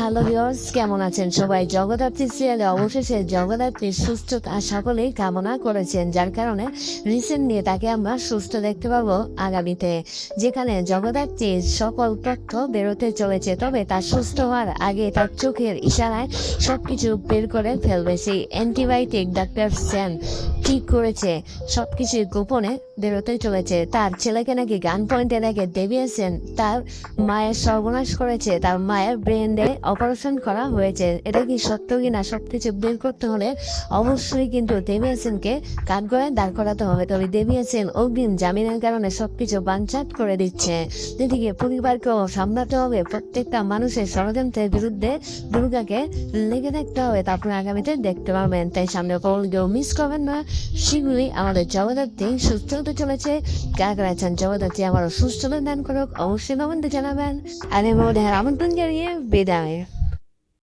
Hello viewers কেমন আছেন সবাই? জগদ্ধাত্রী সিরিয়ালে অবশেষে জগদ্ধাত্রীর সুস্থতা সকলেই কামনা করেছেন, যার কারণে রিসেন্ট নিয়ে তাকে আমরা সুস্থ দেখতে পাবো আগামীতে। যেখানে জগদ্ধাত্রীর সকল তথ্য বেরোতে চলেছে, তবে তার সুস্থ হওয়ার আগে তার চোখের ইশারায় সবকিছু বের করে ফেলবে। সেই অ্যান্টিবায়োটিক ডাক্তার স্যান ঠিক করেছে সব সবকিছু গোপনে বেরোতে চলেছে। তার ছেলেকে নাকি গান পয়েন্টে রেখে দেবিয়েছেন তার মায়ের সর্বনাশ করেছে। তার মায়ের ব্রেনে অপারেশন করা হয়েছে। এটা কি সত্য কি কিনা সবকিছু বের করতে হলে অবশ্যই কিন্তু দেবিয়েছেনকে কাঠগড়ায় দাঁড় করাতে হবে। তবে দেবিয়েছেন অগ্রিম জামিনের কারণে সবকিছু বানচাট করে দিচ্ছে। এদিকে পরিবারকেও সামলাতে হবে, প্রত্যেকটা মানুষের ষড়যন্ত্রের বিরুদ্ধে দুর্গাকে লেগে থাকতে হবে তারপরে আগামীতে দেখতে পাবেন। তাই সামনে কেউ মিস করবেন না। শীঘ্রই আমাদের জগদ্ধাত্রী সুস্থ হতে চলেছে। কারা কারা চান জগদ্ধাত্রী, আমারও সুস্থতা দান করুক। অবশ্যই কমেন্টে জানাবেন। আর মধ্যে আমন্ত্রণ জানিয়ে বিদায়।